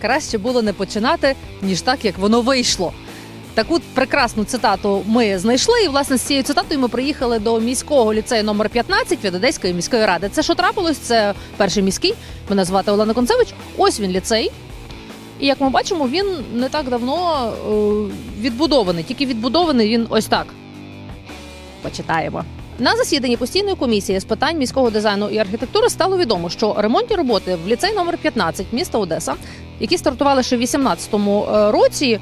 краще було не починати, ніж так, як воно вийшло. Таку прекрасну цитату ми знайшли, і власне з цією цитатою ми приїхали до міського ліцею номер 15 від Одеської міської ради. Це що трапилось? Це перший міський. Мене звати Олена Концевич. Ось він ліцей. І як ми бачимо, він не так давно е, відбудований. Тільки відбудований він ось так. Почитаємо. На засіданні постійної комісії з питань міського дизайну і архітектури стало відомо, що ремонтні роботи в ліцей номер 15 міста Одеса, які стартували ще в 2018 році,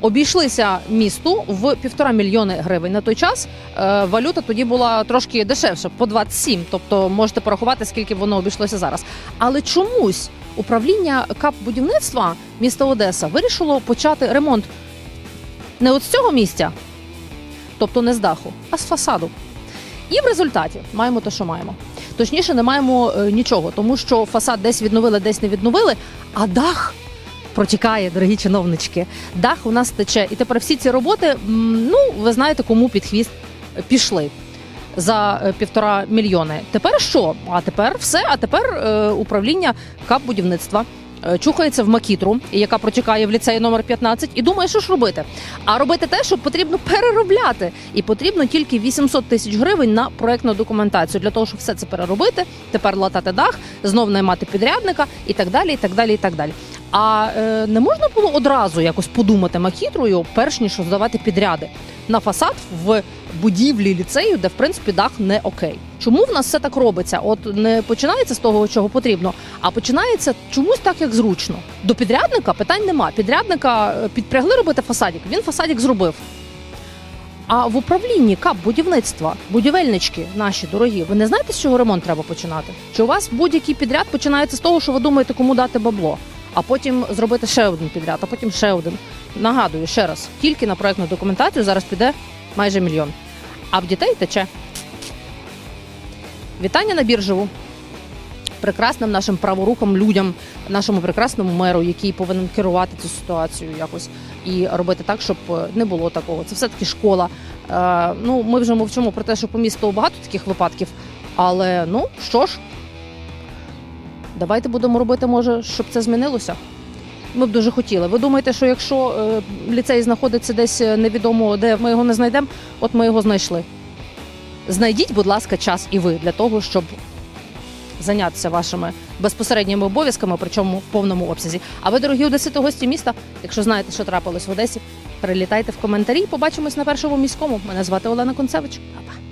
обійшлися місту в півтора мільйони гривень. На той час е, валюта тоді була трошки дешевша, по 27, Тобто можете порахувати, скільки воно обійшлося зараз. Але чомусь управління КАП будівництва міста Одеса вирішило почати ремонт не от з цього місця, тобто не з даху, а з фасаду. І в результаті маємо те, що маємо. Точніше, не маємо е, нічого, тому що фасад десь відновили, десь не відновили, а дах протікає, дорогі чиновнички. Дах у нас тече. І тепер всі ці роботи, ну ви знаєте, кому під хвіст пішли за е, півтора мільйони. Тепер що? А тепер все. А тепер е, управління КАП будівництва. е, Чухається в макітру, яка протікає в ліцеї номер 15, і думає, що ж робити. А робити те, що потрібно переробляти, і потрібно тільки 800 тисяч гривень на проектну документацію для того, щоб все це переробити, тепер латати дах, знов наймати підрядника і так далі. І так далі, і так далі. А е, не можна було одразу якось подумати макітрою, перш ніж здавати підряди на фасад в будівлі ліцею, де в принципі дах не окей. Чому в нас все так робиться? От не починається з того, чого потрібно, а починається чомусь так, як зручно. До підрядника питань нема. Підрядника е, підпрягли робити фасадик. Він фасадик зробив. А в управлінні КАП будівництва, будівельнички наші дорогі, ви не знаєте, з чого ремонт треба починати? Чи у вас будь-який підряд починається з того, що ви думаєте, кому дати бабло, а потім зробити ще один підряд, а потім ще один. Нагадую ще раз, тільки на проектну документацію зараз піде майже мільйон. А в дітей тече. Вітання на біржеву. Прекрасним нашим праворукам людям, нашому прекрасному меру, який повинен керувати цю ситуацію якось і робити так, щоб е, не було такого. Це все таки школа. Е, ну, ми вже мовчимо про те, що по місту багато таких випадків. Але ну що ж, давайте будемо робити, може, щоб це змінилося. Ми б дуже хотіли. Ви думаєте, що якщо е, ліцей знаходиться десь е, невідомо, де ми його не знайдемо, от ми його знайшли. Знайдіть, будь ласка, час і ви для того, щоб зайнятися вашими безпосередніми обов'язками, причому в повному обсязі. А ви, дорогі одесити, гості міста, якщо знаєте, що трапилось в Одесі, прилітайте в коментарі. Побачимось на першому міському. Мене звати Олена Концевич. Па-па.